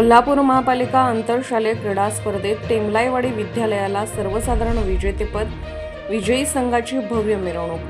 कोल्हापूर महापालिका आंतरशालेय क्रीडा स्पर्धेत टेमलाईवाडी विद्यालयाला सर्वसाधारण विजेतेपद विजयी संघाची भव्य मिरवणूक.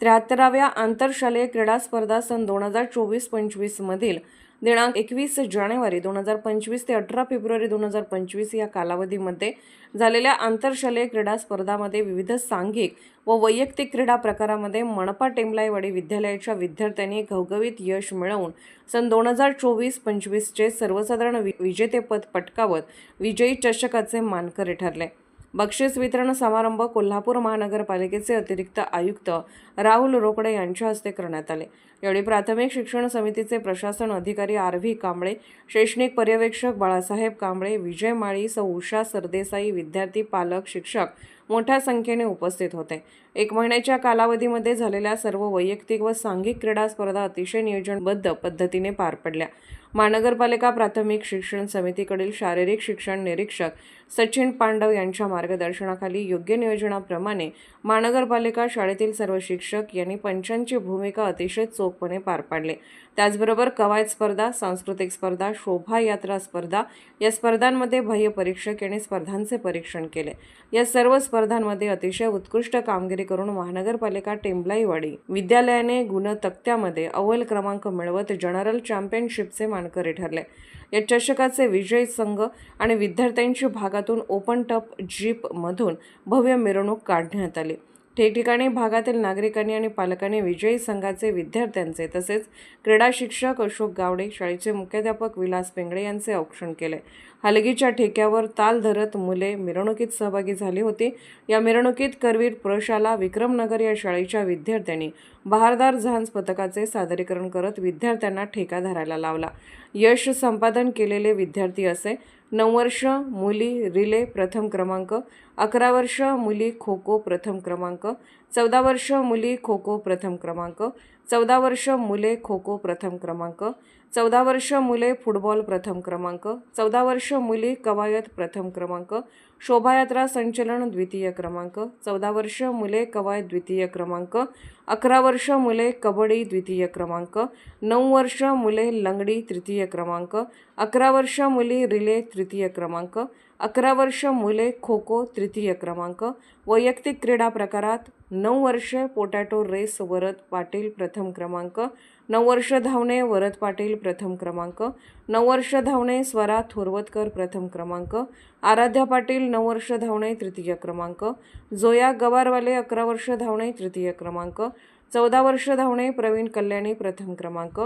त्र्याहत्तराव्या आंतरशालेय क्रीडा स्पर्धा सन दोन हजार चोवीस पंचवीस मधील दिनांक एकवीस जानेवारी दोन हजार पंचवीस ते अठरा फेब्रुवारी दोन हजार पंचवीस या कालावधीमध्ये झालेल्या आंतरशालेय क्रीडा स्पर्धामध्ये विविध सांघिक व वैयक्तिक क्रीडा प्रकारामध्ये मनपा टेमलाईवाडी विद्यालयाच्या विद्यार्थ्यांनी घवघवीत यश मिळवून सन दोन हजार चोवीस पंचवीसचे सर्वसाधारण वि विजेतेपद पटकावत विजयी चषकाचे मानकरी ठरले. बक्षीस वितरण समारंभ कोल्हापूर महानगरपालिकेचे अतिरिक्त आयुक्त राहुल रोकडे यांच्या हस्ते करण्यात आले. यावेळी प्राथमिक शिक्षण समितीचे प्रशासन अधिकारी आर व्ही कांबळे शैक्षणिक पर्यवेक्षक बाळासाहेब कांबळे विजय माळी सौ. उषा सरदेसाई विद्यार्थी पालक शिक्षक मोठ्या संख्येने उपस्थित होते. एक महिन्याच्या कालावधीमध्ये झालेल्या सर्व वैयक्तिक व सांघिक क्रीडा स्पर्धा अतिशय नियोजनबद्ध पद्धतीने पार पडल्या. महानगरपालिका प्राथमिक शिक्षण समितीकडील शारीरिक शिक्षण निरीक्षक सचिन पांडव यांच्या मार्गदर्शनाखाली योग्य नियोजनाप्रमाणे महानगरपालिका शाळेतील सर्व शिक्षक यांनी पंचांची भूमिका अतिशय चोखपणे पार पाडली. त्याचबरोबर कवायत स्पर्धा सांस्कृतिक स्पर्धा शोभायात्रा स्पर्धा या स्पर्धांमध्ये बाह्य परीक्षक यांनी स्पर्धांचे परीक्षण केले. या सर्व स्पर्धांमध्ये अतिशय उत्कृष्ट कामगिरी करून महानगरपालिका टेंबलाईवाडी विद्यालयाने गुण तक्त्यामध्ये अव्वल क्रमांक मिळवत जनरल चॅम्पियनशिपचे मानकरी ठरले. या चषकाचे विजयी संघ आणि विद्यार्थ्यांची भागातून ओपन टप जीपमधून भव्य मिरवणूक काढण्यात आली. ठिकठिकाणी भागातील नागरिकांनी आणि पालकांनी विजयी संघाचे विद्यार्थ्यांचे तसेच क्रीडा शिक्षक अशोक गावडे शाळेचे मुख्याध्यापक विलास पेंगडे यांचे औक्षण केले. हलगीच्या ठेक्यावर ताल धरत मुले मिरवणुकीत सहभागी झाली होती. या मिरवणुकीत करवीर प्रशाला विक्रमनगर या शाळेच्या विद्यार्थ्यांनी बहारदार झांज पथकाचे सादरीकरण करत विद्यार्थ्यांना ठेका धरायला लावला. यश संपादन केलेले विद्यार्थी असे नऊ वर्ष मुली रिले प्रथम क्रमांक अकरा वर्ष मुली खो खो प्रथम क्रमांक चौदा वर्ष मुली खो खो प्रथम क्रमांक चौदा वर्ष मुले खो खो प्रथम क्रमांक चौदा वर्ष मुले फुटबॉल प्रथम क्रमांक चौदा वर्ष मुली कवायत प्रथम क्रमांक शोभायात्रा संचलन द्वितीय क्रमांक चौदा वर्ष मुले कवायत द्वितीय क्रमांक अकरा वर्ष मुले कबड्डी द्वितीय क्रमांक नऊ वर्ष मुले लंगडी तृतीय क्रमांक अकरा वर्ष मुली रिले तृतीय क्रमांक अकरा वर्ष मुले खो खो तृतीय क्रमांक. वैयक्तिक क्रीडा प्रकारात नऊ वर्ष पोटॅटो रेस वरद पाटील प्रथम क्रमांक. नऊ वर्ष धावणे वरद पाटील प्रथम क्रमांक. नऊ वर्ष धावणे स्वरा थोरवतकर प्रथम क्रमांक. आराध्या पाटील नऊ वर्ष धावणे तृतीय क्रमांक. जोया गवारवाले अकरा वर्ष धावणे तृतीय क्रमांक. चौदा वर्ष धावणे प्रवीण कल्याणी प्रथम क्रमांक.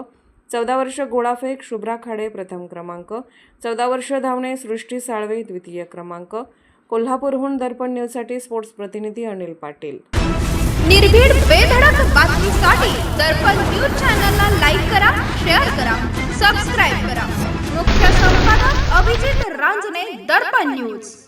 चौदा वर्ष गोळाफेक शुभ्रा खाडे प्रथम क्रमांक. चौदा वर्ष धावणे सृष्टी साळवे द्वितीय क्रमांक. कोल्हापूरहून दर्पण न्यूजसाठी स्पोर्ट्स प्रतिनिधी अनिल पाटील. निर्भीड बेधडक बातमीसाठी दर्पण न्यूज चॅनलला लाईक करा शेअर करा सबस्क्राईब करा. मुख्य संपादक अभिजित रांजणे दर्पण न्यूज.